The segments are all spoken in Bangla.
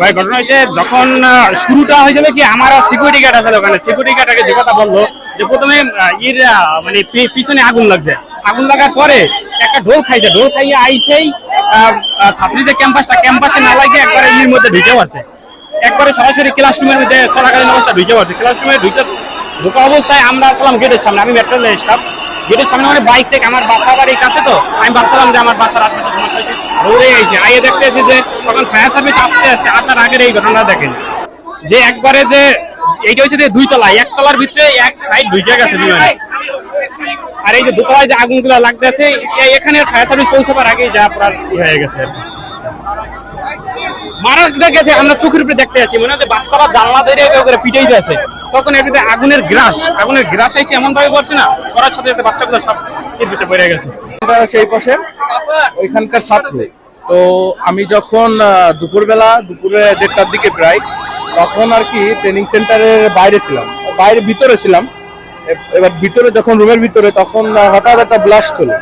ভাই, ঘটনা হয়েছে, যখন শুরুটা হয়েছিল কি, আমার সিকিউরিটি গার্ড আছে ওখানে সিকিউরিটি গার্ড আগে যে কথা বলল, যে প্রথমে ইর মানে পিছনে আগুন লাগছে। আগুন লাগার পরে একটা ঢোল খাইছে। ঢোল খাইয়ে আইসেই ছাত্রী যে ক্যাম্পাসটা, ক্যাম্পাসে না লাগিয়ে একবারে ইর মধ্যে ঢুকে পারছে একবারে সরাসরি ক্লাসরুমের মধ্যে চলাকালীন অবস্থা ঢুকে পারছে ক্লাসরুমে ঢুকে, ঢোকা অবস্থায় আমরা আসলাম গেটের সামনে। আমি মেট্রো স্টাফ গেটের সামনে মানে বাইক থেকে আমার বাসা কাছে তো। আমি ভাবছিলাম যে আমার বাসার আশপাশে সমস্যা দৌড়ে আইছে। আইয়ে যে তখন ফায়ার সার্ভিস আসতে আসতে আসার আগের এই ঘটনা দেখেন। যে একবারে যে এইটা হচ্ছে যে দুই তলা এক তলার ভিতরে এক সাইড বিমানে আর এই যে দোতলায় যে আগুনগুলো এখানে ফায়ার সার্ভিস পৌঁছাবার আগেই যা ই হয়ে গেছে। মারা গেছে, আমরা চোখের উপরে দেখতে আছি। মনে হচ্ছে বাচ্চারা জানলা ধরে পিটাইতে আছে তখন এটাতে আগুনের গ্রাস আগুনের গ্রাস হয়েছে এমন ভাবে পড়ছে না, করার সাথে সাথে বাচ্চাগুলো সব এর ভিতরে পড়ে গেছে। সেই পাশে ওইখানকার ছাত্র। তো আমি যখন দুপুরবেলা, দুপুরে দেড়টার দিকে প্রায়, তখন আর কি ট্রেনিং সেন্টারের বাইরে ছিলাম। বাইরে ভিতরে ছিলাম। এবার ভিতরে যখন, রুমের ভিতরে, তখন হঠাৎ একটা ব্লাস্ট হলো।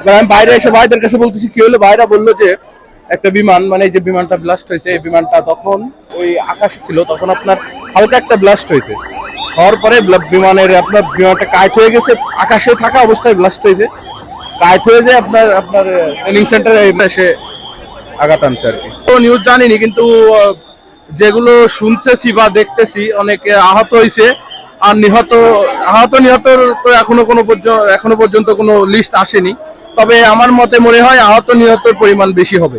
এবার আমি বাইরে এসে ভাইদের কাছে বলতেছি, কি হলো? ভাইরা বলল যে, একটা বিমান মানে যে বিমানটা ব্লাস্ট হয়েছে, এই বিমানটা তখন ওই আকাশে ছিল, তখন আপনার হালকা একটা ব্লাস্ট হয়েছে। হওয়ার পরে বিমানের আপনার বিমানটা কাইট হয়ে গেছে, আকাশে থাকা অবস্থায় ব্লাস্ট হয়েছে। কাইট হয়ে যায় আপনার আপনার ট্রেনিং সেন্টারে এসে আঘাত আনছে আর কি। তো নিউজ জানিনি, কিন্তু যেগুলো শুনতেছি বা দেখতেছি, অনেকে আহত হয়েছে। আর নিহত, আহত নিহতর তো এখনও কোনো পর্যন্ত এখনও পর্যন্ত কোনো লিস্ট আসেনি। তবে আমার মতে মনে হয় আহত, নিহতর পরিমাণ বেশি হবে।